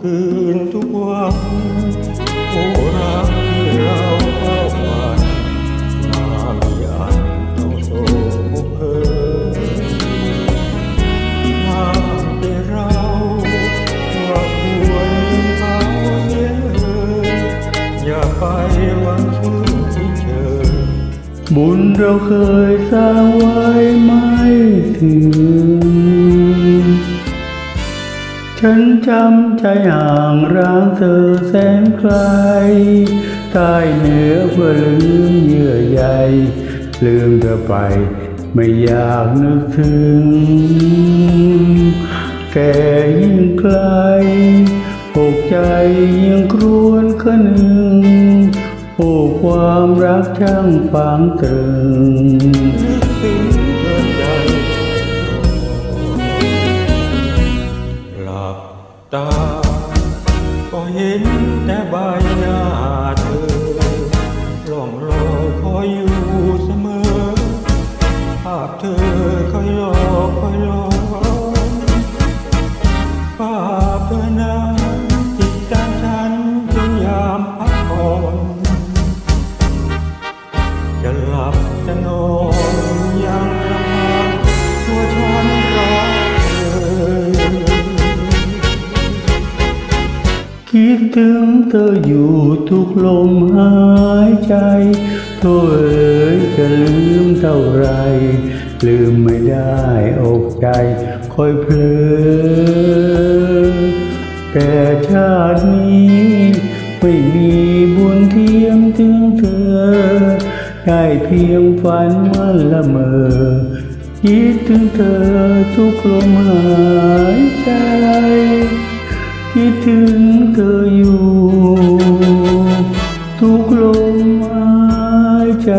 คืนทุกวันโอ้รักที่เราเฝ้าวันมามีอันต้องโศกบุกเพหากแต่เราว่าควรเขาเสียเลยอย่าไปวันชื่นที่เจอบุญเราเคยสร้างไว้ไม่ถึง ฉันจำใจห่างร้างเธอแสนไกลใต้เหนือเพื่อลืมเยื่อใยลืมเธอไปไม่อยากนึกถึง แก่ยิ่งไกลอกใจยิ่งครวนคะนึงโอ้ความรักช่างฝังตรึง ตา ก็เห็นแต่ใบหน้าเธอล่องรอยคอยอยู่เสมอ ภาพเธอคอยหลอกคอยหลอภาพเธอนั้นติดตามฉันจนยามพักผ่อนจะหลับจะนอน ถึงเธออยู่ทุกลมหายใจโทษเอ๋ยจะลืมเท่าไร ลืมไม่ได้อกใจคอยเพลอแต่ชาตินี้ไม่มีบุญเทียมถึงเธอ ได้เพียงฝันมันละเมอคิดถึงเธอทุกลมหายใจ คิดถึงเธออยู่ ทุกลมหายใจ